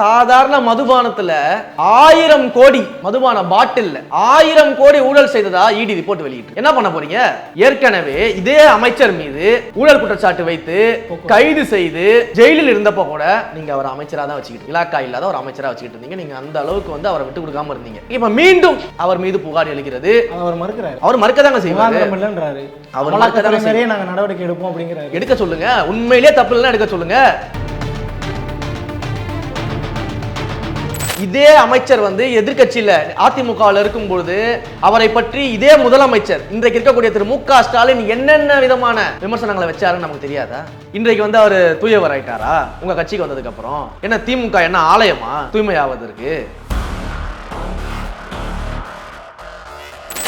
சாதாரண மதுபானத்துல ஆயிரம் கோடி மதுபான பாட்டில்ல ஆயிரம் கோடி ஊழல் செய்ததா இடி ரிப்போர்ட் வெளியிட்டு. என்ன பண்ண போறீங்க? ஏற்கனவே இதே அமைச்சர் மீது ஊழல் குற்றச்சாட்டு வைத்து கைது செய்து ஜெயிலில் இருந்தப்ப கூட நீங்க அவர் அமைச்சரா தான் வச்சுக்கிட்டு இலாக்கா இல்லாத ஒரு அமைச்சரா வச்சுக்கிட்டு இருந்தீங்க. நீங்க அந்த அளவுக்கு வந்து அவரை விட்டு கொடுக்காம இருந்தீங்க. இப்ப மீண்டும் அவர் மீது புகார் எழுகிறது. அவர் மறுக்கிறாரு. அவர் மறுக்க தாங்க செய்வாரு. இல்லைன்றாரு. அவர் மறுக்க நாங்க நடவடிக்கை எடுப்போம் அப்படிங்கிறாரு. எடுக்க சொல்லுங்க. உண்மையிலேயே தப்பு இல்லைன்னா எடுக்க சொல்லுங்க. இதே அமைச்சர் வந்து எதிர்கட்சியில் அதிமுகவில் இருக்கும் பொழுது அவரை பற்றி இதே முதலமைச்சர் இன்றைக்கு இருக்கக்கூடிய திரு மு க ஸ்டாலின் என்னென்ன விதமான விமர்சனங்களை வச்சாருன்னு நமக்கு தெரியாதா? இன்றைக்கு வந்து அவர் தூயவர் ஆயிட்டாரா? உங்க கட்சிக்கு வந்ததுக்கு அப்புறம் என்ன திமுக என்ன ஆலயமா? தூய்மையாவதற்கு.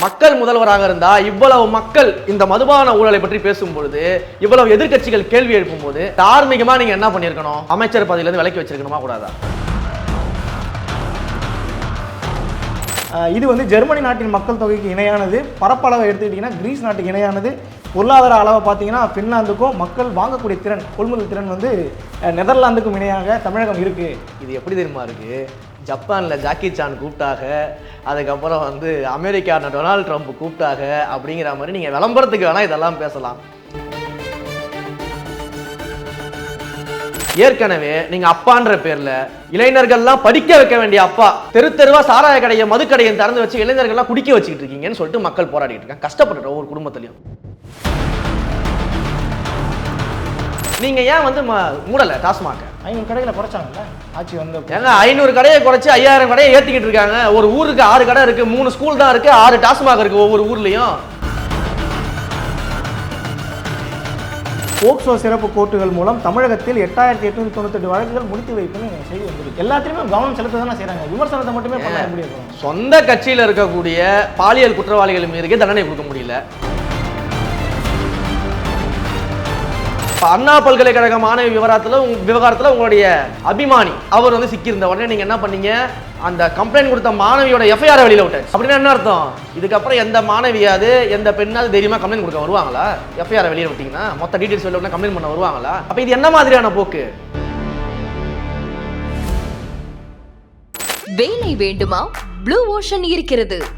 மக்கள் முதல்வராக இருந்தா இவ்வளவு மக்கள் இந்த மதுபான ஊழலை பற்றி பேசும் பொழுது இவ்வளவு எதிர்க்கட்சிகள் கேள்வி எழுப்பும் போது தார்மீகமா நீங்க என்ன பண்ணிருக்கணும் அமைச்சர் பதவியில இருந்து விலக்கி வச்சிருக்கணுமா கூடாதா? இது வந்து ஜெர்மனி நாட்டின் மக்கள் தொகைக்கு இணையானது. பரப்பளவை எடுத்துக்கிட்டிங்கன்னா கிரீஸ் நாட்டுக்கு இணையானது. பொருளாதார அளவை பார்த்தீங்கன்னா ஃபின்லாந்துக்கும் மக்கள் வாங்கக்கூடிய திறன் கொள்முதல் திறன் வந்து நெதர்லாந்துக்கும் இணையாக தமிழகம் இருக்குது இது எப்படி தெரியுமா இருக்குது ஜப்பானில் ஜாக்கி சான் கூப்பிட்டாக அதுக்கப்புறம் வந்து அமெரிக்கா டொனால்ட் ட்ரம்ப் கூப்பிட்டாக அப்படிங்கிற மாதிரி நீங்கள் விளம்பரத்துக்கு வேணால் இதெல்லாம் பேசலாம். ஏற்கனவே நீங்க அப்பான்ற பேர்ல இளைஞர்கள்லாம் படிக்க வைக்க வேண்டிய அப்பா தெரு தெருவா சாராய கடையை மதுக்கடையை திறந்து வச்சு இளைஞர்கள்லாம் குடிக்க வச்சுக்கிட்டு இருக்கீங்கன்னு சொல்லிட்டு மக்கள் போராடிட்டு இருக்காங்க. கஷ்டப்பட்டு ஒவ்வொரு குடும்பத்திலையும். நீங்க ஏன் வந்து மூடல டாஸ்மாக? ஐநூறு கடைகளை குறைச்சாங்கல்ல? ஆட்சி வந்து ஏங்க ஐநூறு கடையை குறைச்சு ஐயாயிரம் கடையை ஏத்திக்கிட்டு இருக்காங்க. ஒரு ஊருக்கு ஆறு கடை இருக்கு மூணு ஸ்கூல் தான் இருக்கு ஆறு டாஸ்மாக் இருக்கு ஒவ்வொரு ஊர்லயும். போக்சோ சிறப்பு கோர்ட்டுகள் மூலம் தமிழகத்தில் எட்டாயிரத்தி எட்நூத்தி தொண்ணூத்தெட்டு வழக்குகள் முடித்து வைப்புன்னு செய்தி வந்திருக்கு. எல்லாத்திலுமே கவனம் செலுத்த தானே செய்றாங்க. விமர்சனத்தை மட்டுமே பண்ண இருக்கும் சொந்த கட்சியில இருக்கக்கூடிய பாலியல் குற்றவாளிகள் மீதுக்கே தண்டனை கொடுக்க முடியல. இப்போ அண்ணா பல்கலைக்கழக மாணவி விவகாரத்தில் உங்க- விவகாரத்தில் உங்களுடைய அபிமானி. அவர் வந்து சிக்கியிருந்த உடனே நீங்கள் என்ன பண்ணீங்க? அந்த கம்ப்ளைண்ட் கொடுத்த மாணவியோட எஃப்ஐஆர் வெளியில் விட்டு அப்படின்னா என்ன அர்த்தம்? இதுக்கப்புறம் எந்த மாணவியாவது எந்த பெண்ணாவது தைரியமாக கம்ப்ளைண்ட் கொடுக்க வருவாங்களா? எஃப்ஐஆர் வெளியில் விட்டீங்கன்னா மொத்த டீட்டெயில்ஸ் வெளியில் கம்ப்ளைண்ட் பண்ண வருவாங்களா? அப்போ இது என்ன மாதிரியான போக்கு? வேலை வேண்டுமா? ப்ளூ ஓஷன் இருக்கிறது.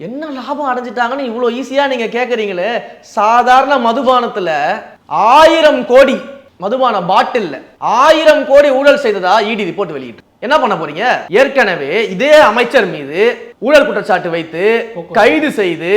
என்ன லாபம் அடைஞ்சிட்டாங்கன்னு இவ்வளோ ஈஸியா நீங்க கேட்குறீங்களே சாதாரண மதுபானத்துல ஆயிரம் கோடி மதுபான பாட்டில்ல ஆயிரம் கோடி ஊழல் செய்ததா இடி ரிப்போர்ட் வெளியிட்டு. என்ன பண்ண போறீங்க? ஏற்கனவே இதே அமைச்சர் மீது ஊழல் குற்றச்சாட்டு வைத்து கைது செய்து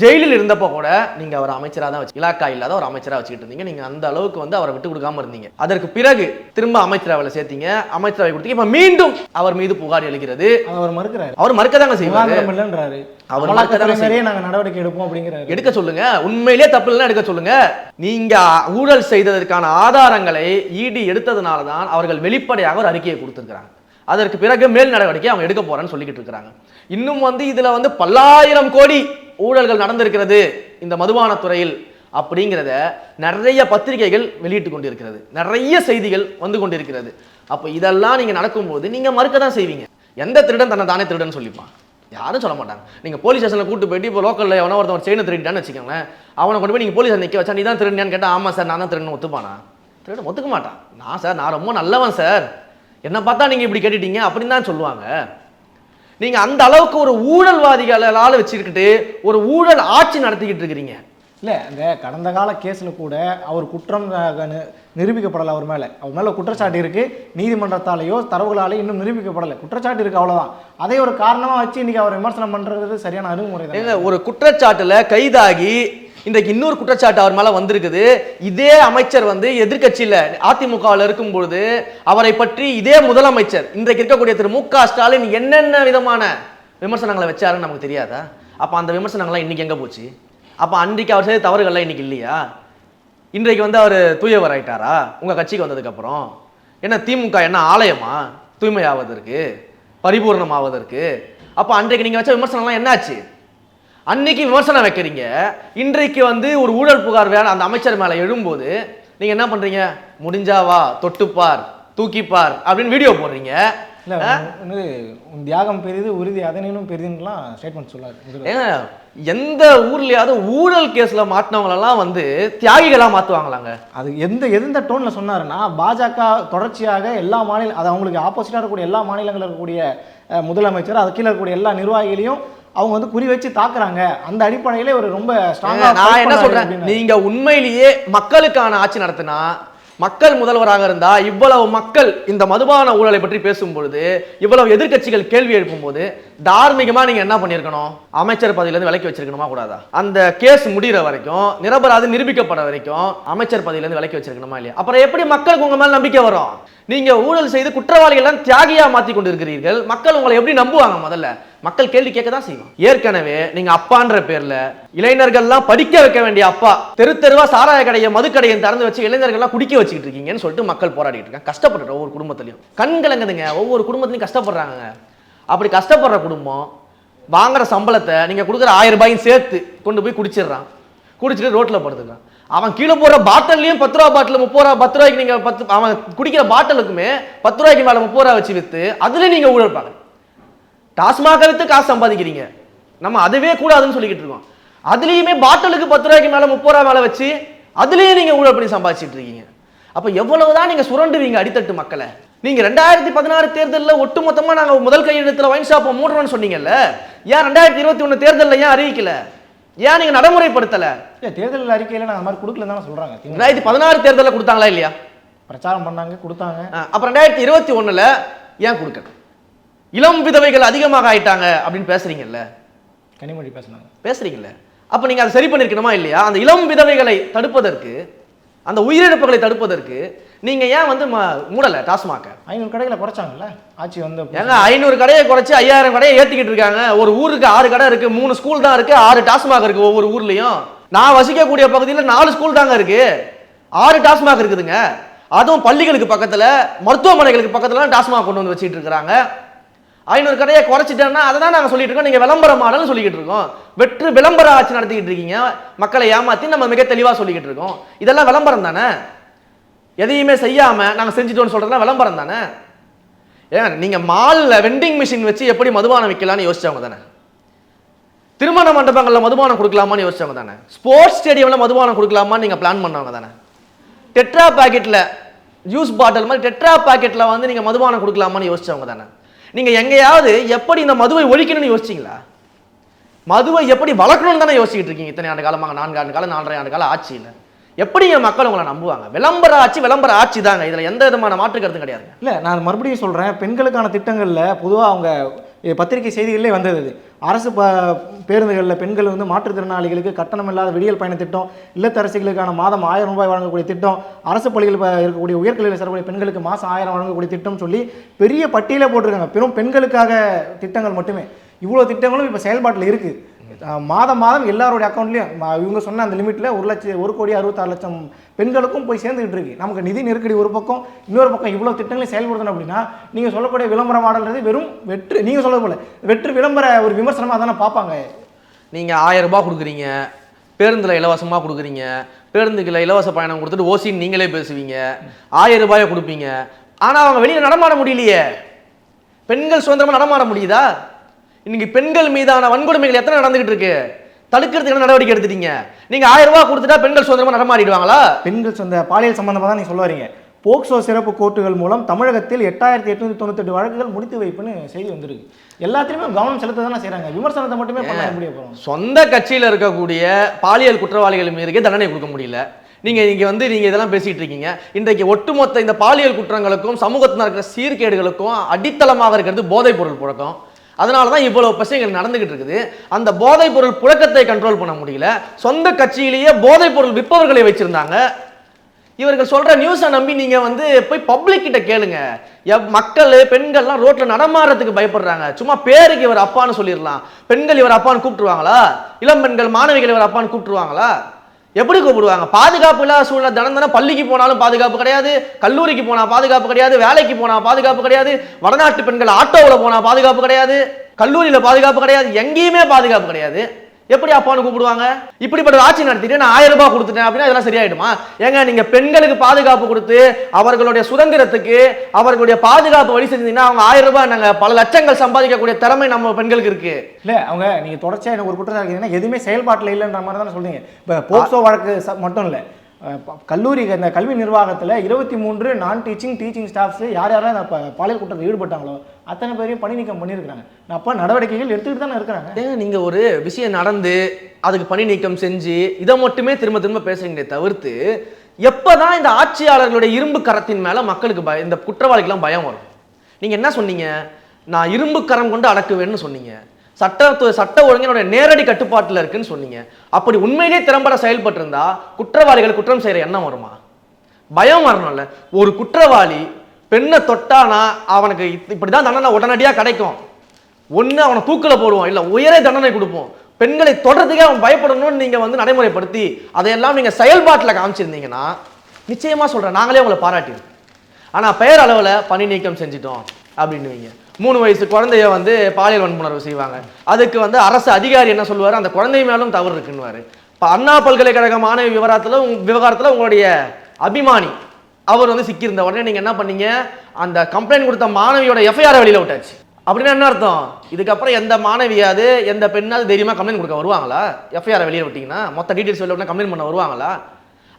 ஜெயிலில் இருந்தப்ப கூட நீங்க அவர் அமைச்சரா தான் வச்சு இலாக்கா இல்லாத ஒரு அமைச்சரா வச்சுக்கிட்டு இருந்தீங்க. நீங்க அந்த அளவுக்கு வந்து அவரை விட்டு கொடுக்காம இருந்தீங்க. அதற்கு பிறகு திரும்ப அமைச்சரவையில் சேர்த்தீங்க. அமைச்சரவை கொடுத்தீங்க. இப்ப மீண்டும் அவர் மீது புகார் எழுகிறது. அவர் மறுக்கிறாரு. அவர் மறுக்க தாங்க செய்வாரு. இல்லைன்றாரு. அவர் மறுக்க நாங்க நடவடிக்கை எடுப்போம் அப்படிங்கிறாரு. எடுக்க சொல்லுங்க. உண்மையிலேயே தப்பு இல்லைன்னா எடுக்க சொல்லுங்க. நீங்க ஊழல் செய்ததற்கான ஆதாரங்களை இடி எடுத்ததுனால தான் அவர்கள் வெளிப்படையாக ஒரு அறிக்கையை கொடுத்திருக்கிறாங்க. அதற்கு பிறகு மேல் நடவடிக்கை அவங்க எடுக்க போறேன்னு சொல்லிக்கிட்டு இருக்கிறாங்க. இன்னும் வந்து இதுல வந்து பல்லாயிரம் கோடி ஊழல்கள் நடந்திருக்கிறது இந்த மதுபான துறையில் அப்படிங்கிறத நிறைய பத்திரிகைகள் வெளியிட்டு கொண்டிருக்கிறது. நிறைய செய்திகள் வந்து கொண்டிருக்கிறது. அப்போ இதெல்லாம் நீங்க நடக்கும்போது நீங்க மறுக்க தான் செய்வீங்க. எந்த திருடன் தன்னை தானே திருடன் சொல்லிப்பான். யாரும் சொல்ல மாட்டாங்க. நீங்கள் போலீஸ் ஸ்டேஷனில் கூட்டு போயிட்டு இப்போ லோக்கலில் எவனோ ஒருத்தன் செயினை திருடிட்டான்னு வச்சுக்கோங்களேன் அவனை கொண்டு போய் நீங்கள் போலீஸ் நிற்க வச்சா நீ தான் திருடியான்னு கேட்டால் ஆமா சார் நான் தான் திருடன் ஒத்துப்பானா? திருடன் ஒத்துக்க மாட்டான். நான் சார் நான் ரொம்ப நல்லவன் சார் என்ன பார்த்தா நீங்க இப்படி கேட்டுட்டீங்க அப்படின்னு தான் சொல்லுவாங்க. நீங்க அந்த அளவுக்கு ஒரு ஊழல்வாதிகளால் வச்சுக்கிட்டு ஒரு ஊழல் ஆட்சி நடத்திக்கிட்டு இருக்கிறீங்க. இல்ல அந்த கடந்த கால கேஸ்ல கூட அவர் குற்றம் நிரூபிக்கப்படலை அவர் மேல. அவர் மேல குற்றச்சாட்டு இருக்கு. நீதிமன்றத்தாலேயோ தரவுகளாலேயோ இன்னும் நிரூபிக்கப்படலை. குற்றச்சாட்டு இருக்கு அவ்வளவுதான். அதை ஒரு காரணமா வச்சு இன்னைக்கு அவர் விமர்சனம் பண்றது சரியான அணுகுமுறை தான் ஒரு குற்றச்சாட்டுல கைதாகி இன்றைக்கு இன்னொரு குற்றச்சாட்டு அவர் மேலே வந்திருக்குது. இதே அமைச்சர் வந்து எதிர்கட்சியில் அதிமுகவில் இருக்கும் பொழுது அவரை பற்றி இதே முதலமைச்சர் இன்றைக்கு இருக்கக்கூடிய திரு மு க ஸ்டாலின் என்னென்ன விதமான விமர்சனங்களை வச்சாருன்னு நமக்கு தெரியாதா? அப்போ அந்த விமர்சனங்கள்லாம் இன்றைக்கி எங்கே போச்சு? அப்போ அன்றைக்கு அவர் செய்த தவறுகள்லாம் இன்னைக்கு இல்லையா? இன்றைக்கு வந்து அவர் தூயவர் ஆயிட்டாரா உங்கள் கட்சிக்கு வந்ததுக்கப்புறம் என்ன திமுக என்ன ஆலயமா? தூய்மையாவதற்கு பரிபூர்ணமாவதற்கு. அப்போ அன்றைக்கு நீங்கள் வச்ச விமர்சனம்லாம் என்னாச்சு? அன்னைக்கு விமர்சனம் வைக்கிறீங்க. இன்றைக்கு வந்து ஒரு ஊழல் புகார் வேலை அந்த அமைச்சர் மேல எழும்போது நீங்க என்ன பண்றீங்க? முடிஞ்சாவா தொட்டுப்பார் தூக்கிப்பார் அப்படின்னு வீடியோ போடுறீங்க. இல்ல தியாகம் பெரிது உறுதி அதனினும் பெரிதுன்னுலாம் ஸ்டேட்மெண்ட் சொல்லாரு. ஏங்க எந்த ஊர்லயாவது ஊழல் கேஸ்ல மாட்டினவங்களெல்லாம் வந்து தியாகிகளா மாத்துவாங்களாங்க? அது எந்த எந்த டோனில் சொன்னாருன்னா பாஜக தொடர்ச்சியாக எல்லா மாநில அது அவங்களுக்கு ஆப்போசிட்டாக இருக்கக்கூடிய எல்லா மாநிலங்களில் இருக்கக்கூடிய முதலமைச்சர் அது கீழே இருக்கக்கூடிய எல்லா நிர்வாகிகளையும் அவங்க வந்து குறி வச்சு தாக்குறாங்க. அந்த அடிப்படையிலே ஒரு ரொம்ப ஏங்க, ஸ்ட்ராங்காக நான் என்ன சொல்றேன்? நீங்க உண்மையிலேயே மக்களுக்கான ஆட்சி நடத்தினா மக்கள் முதல்வராக இருந்தா இவ்வளவு மக்கள் இந்த மதுபான ஊழலை பற்றி பேசும் பொழுது இவ்வளவு எதிர்க்கட்சிகள் கேள்வி எழுப்பும் போது தார்மீகமா நீங்க என்ன பண்ணிருக்கணும் அமைச்சர் பதவியில இருந்து விலக்கி வச்சிருக்கணுமா கூடாதா? அந்த கேஸ் முடிகிற வரைக்கும் நிரபராதி நிரூபிக்கப்பட வரைக்கும் அமைச்சர் பதவியில இருந்து விலக்கி வச்சிருக்கணுமா இல்லையா? அப்புறம் எப்படி மக்களுக்கு உங்க மேல நம்பிக்கை வரும்? நீங்க ஊழல் செய்து குற்றவாளிகள்லாம் தியாகியா மாத்தி கொண்டிருக்கிறீர்கள். மக்கள் உங்களை எப்படி நம்புவாங்க முதல்ல? மக்கள் கேள்வி கேட்க தான் செய்வாங்க. ஏற்கனவே நீங்க அப்பான்ற பேர்ல இளைஞர்கள்லாம் படிக்க வைக்க வேண்டிய அப்பா தெரு தெருவா சாராய கடையை மதுக்கடையை திறந்து வச்சு இளைஞர்கள்லாம் குடிக்க வச்சுக்கிட்டு இருக்கீங்கன்னு சொல்லிட்டு மக்கள் போராடிட்டு இருக்காங்க. கஷ்டப்படுற ஒவ்வொரு குடும்பத்திலையும். கண் கலங்குதுங்க. ஒவ்வொரு குடும்பத்திலையும் கஷ்டப்படுறாங்க அப்படி கஷ்டப்படுற குடும்பம் வாங்குற சம்பளத்தை நீங்க கொடுக்குற ஆயிரம் ரூபாயும் சேர்த்து கொண்டு போய் குடிச்சிடுறான். குடிச்சிட்டு ரோட்ல படுத்துக்கிறான். அவன் கீழே போற பாட்டில்லையும் பத்து ரூபா பாட்டில் முப்பது ரூபா பத்து ரூபாய்க்கு நீங்க பத்து அவன் குடிக்கிற பாட்டிலுக்குமே பத்து ரூபாய்க்கு மேல முப்பது ரூபா வச்சு வித்து அதுல நீங்க ஊழல் டாஸ்மாக வித்து காசு சம்பாதிக்கிறீங்க. நம்ம அதுவே கூடாதுன்னு சொல்லிக்கிட்டு இருக்கோம். அதுலயுமே பாட்டிலுக்கு பத்து ரூபாய்க்கு மேல முப்பது ரூபா மேல வச்சு அதுலயே நீங்க ஊழல் பண்ணி சம்பாதிச்சிட்டு இருக்கீங்க. அப்ப எவ்வளவுதான் நீங்க சுரண்டுவீங்க அடித்தட்டு மக்களை. நீங்க ரெண்டாயிரத்தி பதினாறு தேர்தலில் ஒட்டுமொத்தமா நாங்க முதல் கையெழுத்துல வைன் ஷாப்பை மூடுறோம்னு சொன்னீங்கல்ல ஏன் ரெண்டாயிரத்தி இருபத்தி ஒன்று தேர்தலில் ஏன் அறிவிக்கல? ஏன் நீங்க நடைமுறைப்படுத்தல? இல்லை தேர்தல் அறிக்கையில் நான் அந்த மாதிரி கொடுக்கலன்னு தானே சொல்கிறாங்க ரெண்டாயிரத்தி பதினாறு தேர்தலில் கொடுத்தாங்களா இல்லையா? பிரச்சாரம் பண்ணாங்க கொடுத்தாங்க. ஆ, அப்ப ரெண்டாயிரத்தி இருபத்தி ஒண்ணுல ஏன் கொடுக்கல? இளம் விதவைகள் அதிகமாக ஆயிட்டாங்க அப்படின்னு பேசுறீங்கல்ல? கனிமொழி பேசுனாங்க. பேசுறீங்கல்ல? அப்ப நீங்க அதை சரி பண்ணிருக்கணுமா இல்லையா? அந்த இளம் விதவைகளை தடுப்பதற்கு அந்த உயிரிழப்புகளை தடுப்பதற்கு நீங்க ஏன் வந்து மூடல டாஸ்மாக ஐநூறு கடைகளை குறைச்சாங்கல்ல? ஆட்சி வந்து ஏங்க ஐநூறு கடையை குறைச்சு ஐயாயிரம் கடையை ஏத்திக்கிட்டு இருக்காங்க. ஒரு ஊருக்கு ஆறு கடை இருக்கு மூணு ஸ்கூல் தான் இருக்கு ஆறு டாஸ்மாக் இருக்கு ஒவ்வொரு ஊர்லயும். நான் வசிக்கக்கூடிய பகுதியில் நாலு ஸ்கூல் தாங்க இருக்கு. ஆறு டாஸ்மாக் இருக்குதுங்க. அதுவும் பள்ளிகளுக்கு பக்கத்துல மருத்துவமனைகளுக்கு பக்கத்துல டாஸ்மாக் கொண்டு வந்து வச்சிட்டு இருக்காங்க ஐநூறு கடையை குறைச்சிட்டேன்னா அதை தான் நாங்கள் சொல்லிட்டு இருக்கோம். நீங்கள் விளம்பர மாடல்னு சொல்லிக்கிட்டு இருக்கோம். வெற்று விளம்பர ஆட்சி நடத்திக்கிட்டு இருக்கீங்க. மக்களை ஏமாத்தி நம்ம மிக தெளிவாக சொல்லிக்கிட்டு இருக்கோம். இதெல்லாம் விளம்பரம் தானே? எதையுமே செய்யாமல் நாங்கள் செஞ்சுட்டோம்னு சொல்றதுலாம் விளம்பரம் தானே? ஏன் நீங்கள் மாலில் வெண்டிங் மிஷின் வச்சு எப்படி மதுபானம் விற்கலான்னு யோசிச்சவங்க தானே? திருமண மண்டபங்களில் மதுபானம் கொடுக்கலாமான்னு யோசிச்சவங்க தானே? ஸ்போர்ட்ஸ் ஸ்டேடியமில் மதுபானம் கொடுக்கலாமான்னு நீங்கள் பிளான் பண்ணவங்க தானே? டெட்ரா பாக்கெட்டில் ஜூஸ் பாட்டில் மாதிரி டெட்ரா பாக்கெட்டில் வந்து நீங்கள் மதுபானம் கொடுக்கலாமான்னு யோசிச்சவங்க தானே? நீங்கள் எங்கேயாவது எப்படி இந்த மதுவை ஒழிக்கணும்னு யோசிச்சீங்களா? மதுவை எப்படி வளர்க்கணும்னு தானே யோசிச்சுட்டு இருக்கீங்க இத்தனை ஆண்டு காலமாக? நான்கு ஆண்டு காலம் நாலரை ஆண்டு காலம் ஆட்சியில் எப்படிங்க மக்கள் உங்களை நம்புவாங்க? விளம்பர ஆட்சி விளம்பர ஆட்சி தாங்க. இதில் எந்த விதமான மாற்று கருத்தும் கிடையாது. இல்லை நான் மறுபடியும் சொல்கிறேன் பெண்களுக்கான திட்டங்களில் பொதுவாக அவங்க பத்திரிகை செய்திகளிலே வந்தது அது. அரசு ப பேருந்துகளில் பெண்கள் வந்து மாற்றுத்திறனாளிகளுக்கு கட்டணம் இல்லாத விடியல் பயண திட்டம் இல்லத்தரசிகளுக்கான மாதம் ஆயிரம் ரூபாய் வழங்கக்கூடிய திட்டம் அரசு பள்ளிகள் இருக்கக்கூடிய உயர்கல்வியில் சேரக்கூடிய பெண்களுக்கு மாதம் ஆயிரம் வழங்கக்கூடிய திட்டம் சொல்லி பெரிய பட்டியலே போட்டிருக்காங்க. பெரும் பெண்களுக்காக திட்டங்கள் மட்டுமே. இவ்வளோ திட்டங்களும் இப்போ செயல்பாட்டில் இருக்குது மாதம் மாதம் எல்லாருடைய அக்கௌண்ட்லையும் இவங்க சொன்ன அந்த லிமிட்டில் ஒரு லட்சம் ஒரு கோடி அறுபத்தாறு லட்சம் பெண்களுக்கும் போய் சேர்ந்துகிட்டு இருக்கு. நமக்கு நிதி நெருக்கடி ஒரு பக்கம் இன்னொரு பக்கம் இவ்வளோ திட்டங்களையும் செயல்படுத்தணும் அப்படின்னா நீங்கள் சொல்லக்கூடிய விளம்பர மாடல்ன்றது வெறும் வெற்று நீங்கள் சொல்ல போல வெற்று விளம்பர ஒரு விமர்சனமாக தானே பார்ப்பாங்க. நீங்க ஆயிரம் ரூபாய் கொடுக்குறீங்க பேருந்துல இலவசமா கொடுக்குறீங்க பேருந்துக்குள்ள இலவச பயணம் கொடுத்துட்டு ஓசின்னு நீங்களே பேசுவீங்க ஆயிரம் ரூபாயை கொடுப்பீங்க. ஆனா அவங்க வெளியில நடமாட முடியலையே. பெண்கள் சுதந்திரமா நடமாட முடியுதா? இன்னைக்கு பெண்கள் மீதான வன்கொடுமைகள் எத்தனை நடந்துகிட்டு இருக்கு? தடுக்கிறதுக்கு என்ன நடவடிக்கை எடுத்துட்டீங்க? நீங்க ஆயிரம் ரூபாய் கொடுத்துட்டா பெண்கள் சுதந்திரமா நடமாடிடுவாங்களா? பெண்கள் சொந்த பாலியல் சம்பந்தமாக தான் நீங்கள் சொல்ல வரீங்க போக்சோ சிறப்பு கோர்ட்டுகள் மூலம் தமிழகத்தில் எட்டாயிரத்தி எட்நூத்தி தொண்ணூத்தெட்டு வழக்குகள் முடித்து வைப்புன்னு செய்தி வந்திருக்கு. எல்லாத்துலேயுமே கவனம் செலுத்த தானே செய்கிறாங்க விமர்சனத்தை மட்டுமே பண்ண முடிய போகிறோம் சொந்த கட்சியில இருக்கக்கூடிய பாலியல் குற்றவாளிகள் மீதுக்கே தண்டனை கொடுக்க முடியல. நீங்க இங்க வந்து நீங்க இதெல்லாம் பேசிட்டு இருக்கீங்க. இன்றைக்கு ஒட்டுமொத்த இந்த பாலியல் குற்றங்களுக்கும் சமூகத்தில் இருக்கிற சீர்கேடுகளுக்கும் அடித்தளமாக இருக்கிறது போதைப் பொருள் புழக்கம். அதனால தான் இவ்வளவு பிரச்சனைகள் நடந்துகிட்டு இருக்குது. அந்த போதைப் பொருள் புழக்கத்தை கண்ட்ரோல் பண்ண முடியல. சொந்த கட்சியிலேயே போதைப் பொருள் விற்பவர்களை வச்சிருந்தாங்க. இவர்கள் சொல்ற நியூஸை நம்பி நீங்க வந்து போய் பப்ளிக் கிட்ட கேளுங்க. மக்கள் பெண்கள்லாம் ரோட்ல நடமாடுறதுக்கு பயப்படுறாங்க. சும்மா பேருக்கு இவர் அப்பான்னு சொல்லிடலாம். பெண்கள் இவர் அப்பான்னு கூப்பிட்டுருவாங்களா? இளம் பெண்கள் மாணவிகள் இவர் அப்பான்னு கூப்பிட்டுருவாங்களா? எப்படி கூப்பிடுவாங்க? பாதுகாப்பு இல்லாத சூழ்நிலை தினம் தினம் பள்ளிக்கு போனாலும் பாதுகாப்பு கிடையாது கல்லூரிக்கு போனால் பாதுகாப்பு கிடையாது வேலைக்கு போனால் பாதுகாப்பு கிடையாது வடநாட்டு பெண்கள் ஆட்டோவில் போனால் பாதுகாப்பு கிடையாது கல்லூரியில் பாதுகாப்பு கிடையாது எங்கேயுமே பாதுகாப்பு கிடையாது. எப்படி அப்பான்னு கூப்பிடுவாங்க? இப்படிப்பட்ட ஆட்சி நடத்திட்டு நான் ஆயிரம் ரூபாய் கொடுத்துட்டேன் அப்படின்னா இதெல்லாம் சரியாயிடுமா? ஏங்க நீங்க பெண்களுக்கு பாதுகாப்பு கொடுத்து அவர்களுடைய சுதந்திரத்துக்கு அவர்களுடைய பாதுகாப்பு வழி செஞ்சீங்கன்னா அவங்க ஆயிரம் ரூபாய் நாங்க பல லட்சங்கள் சம்பாதிக்கக்கூடிய திறமை நம்ம பெண்களுக்கு இருக்கு. இல்ல அவங்க நீங்க தொடர்ச்சியா எனக்கு ஒரு குற்றம் இருக்கீங்கன்னா எதுவுமே செயல்பாட்டில் இல்லைன்ற மாதிரி தானே சொல்றீங்க. இப்போ போக்சோ வழக்கு ச- மட்டும் இல்லை. கல்லூரி இந்த கல்வி நிர்வாகத்தில் இருபத்தி மூன்று நான் டீச்சிங் டீச்சிங் ஸ்டாஃப்ஸ் யார் யாரும் இந்த பாலியல் குற்றத்தில் ஈடுபட்டாங்களோ அத்தனை பேரையும் பணி நீக்கம் பண்ணியிருக்காங்க அப்போ நடவடிக்கைகள் எடுத்துக்கிட்டு தானே இருக்கிறாங்க ஏங்க நீங்கள் ஒரு விஷயம் நடந்து அதுக்கு பணி நீக்கம் செஞ்சு இதை மட்டுமே திரும்ப திரும்ப பேசுறீங்களே தவிர்த்து எப்பதான் இந்த ஆட்சியாளர்களுடைய இரும்பு கரத்தின் மேலே மக்களுக்கு பய இந்த குற்றவாளிக்கெல்லாம் பயம் வரும். நீங்கள் என்ன சொன்னீங்க? நான் இரும்பு கரம் கொண்டு அடக்குவேன்னு சொன்னீங்க. சட்ட சட்ட ஒழுங்கினுடைய நேரடி கட்டுப்பாட்டில் இருக்குன்னு சொன்னீங்க. அப்படி உண்மையிலேயே திறம்பட செயல்பட்டிருந்தா குற்றவாளிகள் குற்றம் செய்கிற எண்ணம் வருமா? பயம் வரணும்ல. ஒரு குற்றவாளி பெண்ணை தொட்டானா அவனுக்கு இப்~ இப்படிதான் தண்டனை உடனடியாக கிடைக்கும். ஒன்று அவனை தூக்கில் போடுவோம் இல்லை உயரே தண்டனை கொடுப்போம். பெண்களை தொடர்றதுக்கே அவன் பயப்படணும்னு நீங்கள் வந்து நடைமுறைப்படுத்தி அதையெல்லாம் நீங்கள் செயல்பாட்டில் காமிச்சிருந்தீங்கன்னா நிச்சயமாக சொல்கிறேன் நாங்களே உங்களை பாராட்டி ஆனால் பெயர் அளவில் பணி நீக்கம் செஞ்சிட்டோம் அப்படின்னுவீங்க மூணு வயசு குழந்தைய வந்து பாலியல் வன்புணர்வு செய்வாங்க. அதுக்கு வந்து அரசு அதிகாரி என்ன சொல்லுவார்? அந்த குழந்தை மேலும் தவறு இருக்குன்னுவாரு. இப்போ அண்ணா பல்கலைக்கழக மாணவி விவகாரத்தில் உங் விவகாரத்தில் உங்களுடைய அபிமானி. அவர் வந்து சிக்கியிருந்த உடனே நீங்கள் என்ன பண்ணீங்க? அந்த கம்ப்ளைண்ட் கொடுத்த மாணவியோட எஃப்ஐஆர் வெளியில் விட்டாச்சு. அப்படின்னா என்ன அர்த்தம்? இதுக்கப்புறம் எந்த மாணவியாவது எந்த பெண்ணாவது தைரியமாக கம்ப்ளைண்ட் கொடுக்க வருவாங்களா? எஃப்ஐஆர் வெளியே விட்டிங்கன்னா மொத்த டீட்டெயில்ஸ் வெளியே விட்டா கம்ப்ளைண்ட் பண்ண வருவாங்களா?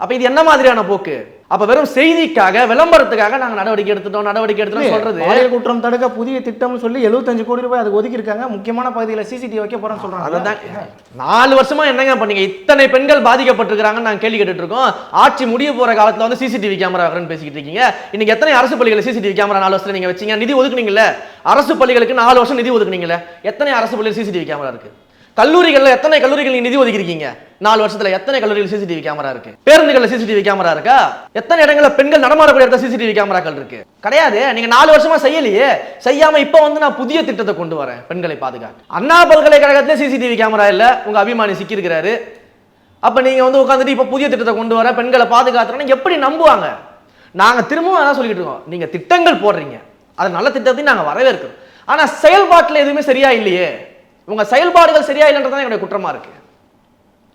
அப்ப இது என்ன மாதிரியான போக்கு? அப்ப வெறும் செய்திக்காக விளம்பரத்துக்காக நாங்க நடவடிக்கை எடுத்துட்டோம் நடவடிக்கை எடுத்துட்டோம் சொல்றது. பாலியல் குற்றம் தடுக்க புதிய திட்டம்னு சொல்லி 75 கோடி ரூபாய் அதுக்கு ஒதுக்கி இருக்காங்க முக்கியமான பகுதியில் சிசிடிவி வைக்க போறேன்னு சொல்றாங்க. அததான் நாலு வருஷமா என்னங்க பண்ணீங்க? இத்தனை பெண்கள் பாதிக்கப்பட்டிருக்காங்கன்னு நாங்க கேள்வி கேட்டுட்டு இருக்கோம் ஆட்சி முடிய போற காலத்துல வந்து சிசிடிவி கேமரா வரேன்னு பேசிக்கிட்டு இருக்கீங்க. இன்னைக்கு எத்தனை அரசு பள்ளிகள் சிசிடிவி கேமரா நாலு வருஷத்துல நீங்க வச்சீங்க? நிதி ஒதுக்குனீங்கல்ல? அரசு பள்ளிகளுக்கு நாலு வருஷம் நிதி ஒதுக்குனீங்கல்ல? எத்தனை அரசு பள்ளிகள் சிசிடிவி கேமரா இருக்கு? கல்லூரிகளில் எத்தனை கல்லூரிகள் நிதி ஒதுக்கிருக்கீங்க நாலு வருஷத்துல எத்தனை கல்லூரிகள் சிசிடிவி கேமரா இருக்கு? பேருந்துகளில் சிசிடிவி கேமரா இருக்கா? எத்தனை இடங்களில் பெண்கள் நடமாடக்கூடிய இடத்துல சிசிடிவி கேமராக்கள் இருக்கு? கிடையாது. நீங்க நாலு வருஷமா செய்யலையே. செய்யாம இப்ப வந்து நான் புதிய திட்டத்தை கொண்டு வரேன் பெண்களை பாதுகாக்க. அண்ணா பல்கலைக்கழகத்துல சிசிடிவி கேமரா இல்ல. உங்க அபிமானி சிக்கியிருக்கிறாரு. அப்ப நீங்க வந்து உட்காந்துட்டு இப்ப புதிய திட்டத்தை கொண்டு வர பெண்களை பாதுகாத்துறோம்னா எப்படி நம்புவாங்க? நாங்க திரும்பவும் அதான் சொல்லிட்டு இருக்கோம். நீங்க திட்டங்கள் போடுறீங்க. அது நல்ல திட்டத்தையும் நாங்க வரவேற்கிறோம். ஆனா செயல்பாட்டுல எதுவுமே சரியா இல்லையே. உங்க செயல்பாடுகள் சரியா இல்லைன்றதான் எங்களுடைய குற்றமா இருக்கு.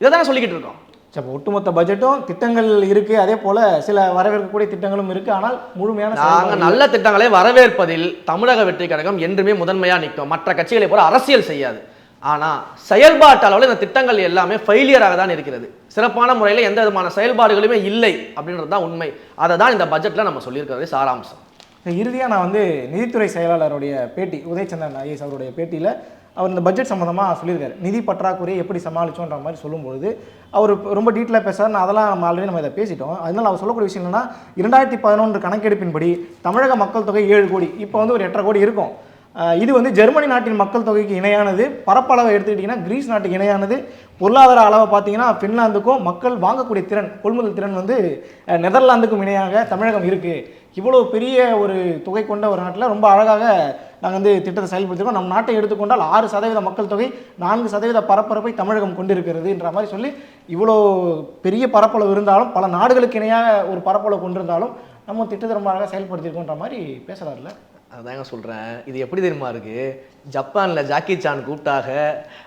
இதை தானே சொல்லிக்கிட்டு இருக்கோம். சரி, அப்ப ஒட்டுமொத்த பட்ஜெட்டும் திட்டங்கள் இருக்கு அதே போல சில வரவேற்கக்கூடிய திட்டங்களும் இருக்கு. ஆனால் முழுமையான நாங்க செயல்பாடு இல்லை. நல்ல திட்டங்களை வரவேற்பதில் தமிழக வெற்றி கழகம் என்றுமே முதன்மையா நிற்கும். மற்ற கட்சிகளை போல அரசியல் செய்யாது. ஆனா செயல்பாட்டு அளவில் இந்த திட்டங்கள் எல்லாமே ஃபெயிலியராக தான் இருக்கிறது. சிறப்பான முறையில் எந்த விதமான செயல்பாடுகளுமே இல்லை அப்படின்றது தான் உண்மை. அதை தான் இந்த பட்ஜெட்ல நம்ம சொல்லியிருக்கிறது சாராம்சம். இறுதியாக நான் வந்து நிதித்துறை செயலாளருடைய பேட்டி உதயச்சந்திரன் ஐஏஎஸ் அவருடைய பேட்டியில் அவர் இந்த பட்ஜெட் சம்மந்தமாக சொல்லியிருக்காரு. நிதி பற்றாக்குறையை எப்படி சமாளிச்சோன்ற மாதிரி சொல்லும்பொழுது அவர் ரொம்ப டீட்டெயிலாக பேசுறாரு. நான் அதெல்லாம் நம்ம ஆல்ரெடி நம்ம இதை பேசிட்டோம். அதனால அவர் சொல்லக்கூடிய விஷயம் என்னன்னா இரண்டாயிரத்தி பதினொன்று கணக்கெடுப்பின்படி தமிழக மக்கள் தொகை ஏழு கோடி. இப்போ வந்து ஒரு எட்டரை கோடி இருக்கும். இது வந்து ஜெர்மனி நாட்டின் மக்கள் தொகைக்கு இணையானது. பரப்பளவை எடுத்துக்கிட்டிங்கன்னா கிரீஸ் நாட்டுக்கு இணையானது. பொருளாதார அளவை பார்த்தீங்கன்னா ஃபின்லாந்துக்கும் மக்கள் வாங்கக்கூடிய திறன் கொள்முதல் திறன் வந்து நெதர்லாந்துக்கும் இணையாக தமிழகம் இருக்குது இவ்வளோ பெரிய ஒரு தொகை கொண்ட ஒரு நாட்டில் ரொம்ப அழகாக நாங்கள் வந்து திட்டத்தை செயல்படுத்திருக்கோம். நம் நாட்டை எடுத்துக்கொண்டால் ஆறு சதவீத மக்கள் தொகை நான்கு சதவீத பரப்பரப்பை தமிழகம் கொண்டிருக்கிறதுன்ற மாதிரி சொல்லி இவ்வளோ பெரிய பரப்பளவு இருந்தாலும் பல நாடுகளுக்கு இணையாக ஒரு பரப்பளவு கொண்டிருந்தாலும் நம்ம திட்டத்தை ரொம்ப அழகாக செயல்படுத்தியிருக்கோன்ற மாதிரி பேசுகிறாருல அதுதாங்க சொல்கிறேன் இது எப்படி தெரியுமா இருக்குது ஜப்பானில் ஜாக்கி சான் கூப்பிட்டாக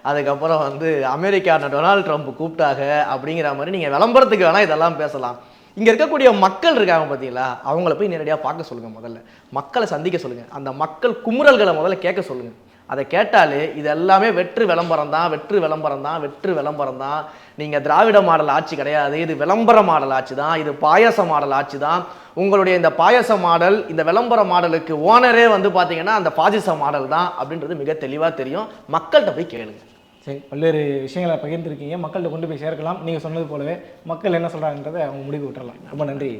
அதுக்கப்புறம் வந்து அமெரிக்கான டொனால்ட் ட்ரம்ப் கூப்பிட்டாக அப்படிங்கிற மாதிரி நீங்கள் விளம்பரத்துக்கு வேணால் இதெல்லாம் பேசலாம். இங்கே இருக்கக்கூடிய மக்கள் இருக்காங்க பார்த்தீங்களா அவங்கள போய் நேரடியாக பார்க்க சொல்லுங்கள் முதல்ல. மக்களை சந்திக்க சொல்லுங்கள் அந்த மக்கள் குமுறல்களை முதல்ல கேட்க சொல்லுங்கள் அதை கேட்டாலே இது எல்லாமே வெற்று விளம்பரம் தான் வெற்று விளம்பரம் தான் வெற்று விளம்பரம் தான். நீங்கள் திராவிட மாடல் ஆட்சி கிடையாது. இது விளம்பர மாடல் ஆட்சி தான். இது பாயச மாடல் ஆட்சி தான். உங்களுடைய இந்த பாயச மாடல் இந்த விளம்பர மாடலுக்கு ஓனரே வந்து பார்த்தீங்கன்னா அந்த பாசிச மாடல் தான் அப்படின்றது மிக தெளிவாக தெரியும். மக்கள்கிட்ட போய் கேளுங்க. சரி பல்வேறு விஷயங்களை பகிர்ந்துருக்கீங்க. மக்கள்கிட்ட கொண்டு போய் சேர்க்கலாம். நீங்கள் சொன்னது போலவே மக்கள் என்ன சொல்கிறாங்கன்றதை அவங்க முடிவு விட்டுறலாம். ரொம்ப நன்றி.